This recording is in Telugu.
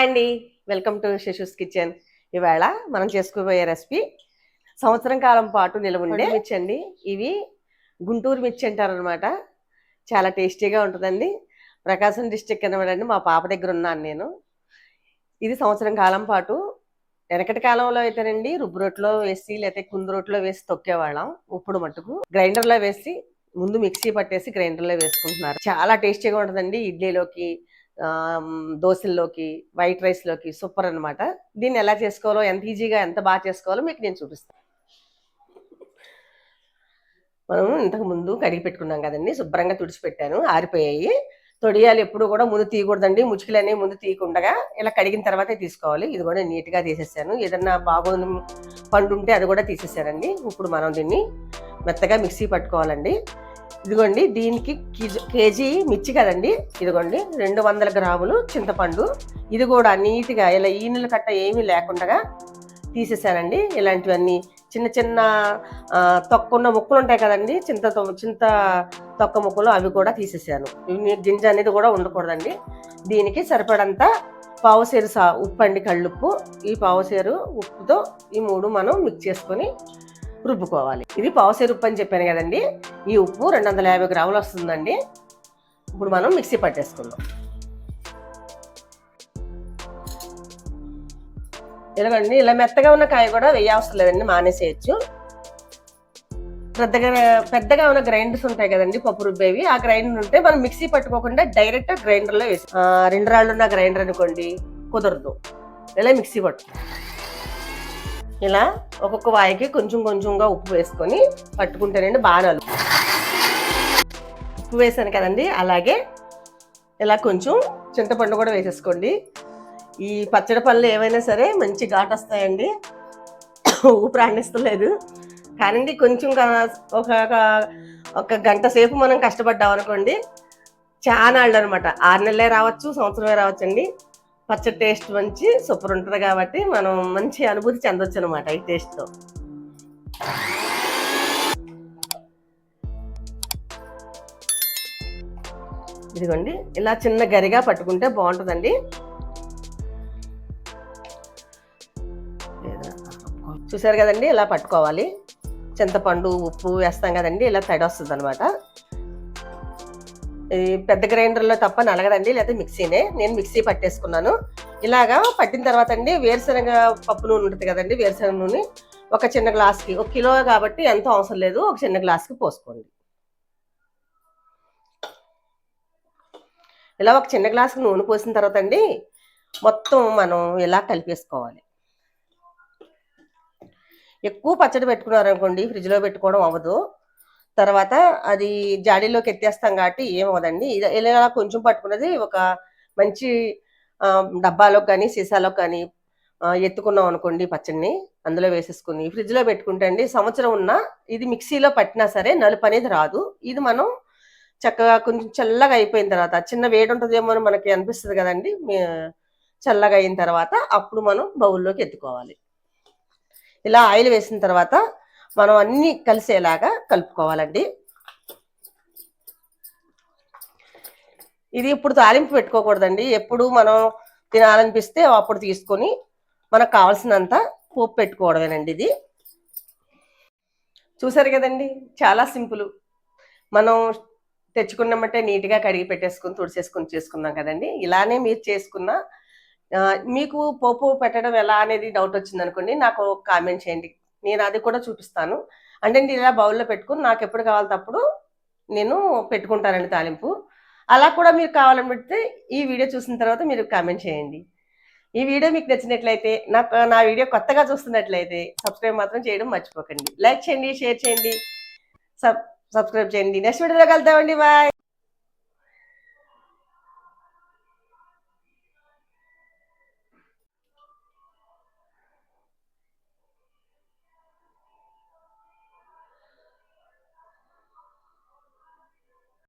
హాయ్ అండి. Welcome to Shashu's kitchen. ఇవాళ మనం చేసుకోబోయే రెసిపీ సంవత్సరం కాలం పాటు నిలవ ఉండే మిర్చి అండి. ఇవి గుంటూరు మిర్చి అంటారు అనమాట చాలా టేస్టీగా ఉంటుందండి. ప్రకాశం డిస్టిక్ అనమాట మా పాప దగ్గర ఉన్నాను నేను. ఇది సంవత్సరం కాలం పాటు వెనకటి కాలంలో అయితేనండి రుబ్బు రొట్టెలో వేసి లేకపోతే కుందు రొట్టెలో వేసి తొక్కేవాళ్ళం. ఇప్పుడు మట్టుకు గ్రైండర్లో వేసి ముందు మిక్సీ పట్టేసి గ్రైండర్లో వేసుకుంటున్నారు. చాలా టేస్టీగా ఉంటుందండి ఇడ్లీలోకి దోశల్లోకి వైట్ రైస్లోకి సూపర్ అన్నమాట. దీన్ని ఎలా చేసుకోవాలో ఎంత ఈజీగా ఎంత బాగా చేసుకోవాలో మీకు నేను చూపిస్తాను మనం ఇంతకు ముందు కడిగి పెట్టుకున్నాం కదండి శుభ్రంగా తుడిచిపెట్టాను ఆరిపోయాయి. తొడియాలు ఎప్పుడు కూడా ముందు తీయకూడదండి ముచ్చుకలు అనేవి ముందు తీయకుండా ఇలా కడిగిన తర్వాతే తీసుకోవాలి. ఇది కూడా నీట్గా తీసేసాను. ఏదన్నా బాగోని పండు ఉంటే అది కూడా తీసేసానండి. ఇప్పుడు మనం దీన్ని మెత్తగా మిక్సీ పట్టుకోవాలండి. ఇదిగోండి దీనికి కేజీ మిర్చి కదండి. ఇదిగోండి రెండు వందల గ్రాములు చింతపండు. ఇది కూడా నీట్గా ఇలా ఈనెలు కట్ట ఏమీ లేకుండా తీసేసానండి. ఇలాంటివన్నీ చిన్న చిన్న తొక్క తొక్కున్న ముక్కలు ఉంటాయి కదండి. చింత చింత తొక్క ముక్కలు అవి కూడా తీసేసాను. గింజ అనేది కూడా ఉండకూడదండి. దీనికి సరిపడంత పావుసేరు సా ఉప్పు అండి కళ్ళుప్పు. ఈ పావుసేరు ఉప్పుతో ఈ మూడు మనం మిక్స్ చేసుకొని రుబ్బుకోవాలి. ఇది పావుసేరు ఉప్పు అని చెప్పాను కదండి. ఈ ఉప్పు రెండు వందల యాభై గ్రాములు వస్తుందండి. ఇప్పుడు మనం మిక్సీ పట్టేసుకుందాం. ఇలాగండి ఇలా మెత్తగా ఉన్న కాయ కూడా వేయవసరం లేదండి మానేసేయచ్చు. పెద్దగా పెద్దగా ఉన్న గ్రైండర్స్ ఉంటాయి కదండి పప్పు రుబ్బేవి. ఆ గ్రైండర్ ఉంటే మనం మిక్సీ పట్టుకోకుండా డైరెక్ట్ గ్రైండర్లో వేసి రెండు రాళ్ళు ఉన్న గ్రైండర్ అనుకోండి కుదరదు. ఇలా మిక్సీ పట్టు ఇలా ఒక్కొక్క వాయికి కొంచెం కొంచెంగా ఉప్పు వేసుకొని పట్టుకుంటేనండి బాగా నలుపు ఉప్పు వేసాను కదండి అలాగే ఇలా కొంచెం చింతపండు కూడా వేసేసుకోండి. ఈ పచ్చడి పళ్ళు ఏవైనా సరే మంచి ఘాట్ వస్తాయండి. ఊపిరి రాణిస్తలేదు కానండి కొంచెం ఒక ఒక- గంట సేపు మనం కష్టపడ్డాం అనుకోండి చాలా వాళ్ళు అనమాట ఆరు నెలలే రావచ్చు సంవత్సరమే రావచ్చు అండి పచ్చడి టేస్ట్ మంచి సూపర్ ఉంటుంది కాబట్టి మనం మంచి అనుభూతి చెందొచ్చు అనమాట ఈ టేస్ట్తో ఇదిగోండి ఇలా చిన్న గరిగా పట్టుకుంటే బాగుంటుందండి. చూసారు కదండి ఇలా పట్టుకోవాలి. చింతపండు ఉప్పు వేస్తాం కదండి ఇలా తడి వస్తుంది అనమాట పెద్ద గ్రైండర్లో తప్ప నలగదండి లేకపోతే మిక్సీనే. నేను మిక్సీ పట్టేసుకున్నాను. ఇలాగా పట్టిన తర్వాత అండి వేరుశనగ పప్పు నూనె ఉంటుంది కదండి వేరుశనగ నూనె. ఒక చిన్న గ్లాస్కి ఒక కిలో కాబట్టి ఎంతో అవసరం లేదు ఒక చిన్న గ్లాస్కి పోసుకోండి. ఇలా ఒక చిన్న గ్లాస్కి నూనె పోసిన తర్వాత అండి మొత్తం మనం ఇలా కలిపేసుకోవాలి. ఎక్కువ పచ్చడి పెట్టుకున్నారనుకోండి ఫ్రిడ్జ్లో పెట్టుకోవడం అవ్వదు. తర్వాత అది జాడీలోకి ఎత్తేస్తాం కాబట్టి ఏమవదండి ఇది- ఇలా కొంచెం పట్టుకున్నది ఒక మంచి డబ్బాలో కానీ సీసాలో కానీ ఎత్తుకున్నాం అనుకోండి పచ్చడిని. అందులో వేసేసుకుని ఫ్రిడ్జ్లో పెట్టుకుంటే అండి సంవత్సరం ఉన్న ఇది మిక్సీలో పట్టినా సరే నలుపు అనేది రాదు. ఇది మనం చక్కగా కొంచెం చల్లగా అయిపోయిన తర్వాత చిన్న వేడి ఉంటుందేమో అని మనకి అనిపిస్తుంది కదండి. చల్లగా అయిన తర్వాత అప్పుడు మనం బౌల్లోకి ఎత్తుకోవాలి. ఇలా ఆయిల్ వేసిన తర్వాత మనం అన్ని కలిసేలాగా కలుపుకోవాలండి. ఇది ఇప్పుడు తాలింపు పెట్టుకోకూడదండి. ఎప్పుడు మనం తినాలనిపిస్తే అప్పుడు తీసుకొని మనకు కావాల్సినంత పోపు పెట్టుకోవడమేనండి ఇది. చూసారు కదండి? చాలా సింపుల్. మనం తెచ్చుకున్నామంటే నీట్గా కడిగి పెట్టేసుకుని తుడిచేసుకుని చేసుకుందాం కదండి. ఇలానే మీరు చేసుకున్న మీకు పోపు పెట్టడం ఎలా అనేది డౌట్ వచ్చింది అనుకోండి నాకు కామెంట్ చేయండి. నేను అది కూడా చూపిస్తాను. అంటే నేను ఇలా బౌల్లో పెట్టుకుని నాకు ఎప్పుడు కావాలి తప్పుడు నేను పెట్టుకుంటానండి తాలింపు. అలా కూడా మీరు కావాలని పెడితే ఈ వీడియో చూసిన తర్వాత మీరు కామెంట్ చేయండి. ఈ వీడియో మీకు నచ్చినట్లయితే నాకు నా వీడియో కొత్తగా చూస్తున్నట్లయితే సబ్స్క్రైబ్ మాత్రం చేయడం మర్చిపోకండి. లైక్ చేయండి షేర్ చేయండి సబ్ సబ్స్క్రైబ్ చేయండి. నెక్స్ట్ వీడియోలో కలుద్దామండి. బాయ్!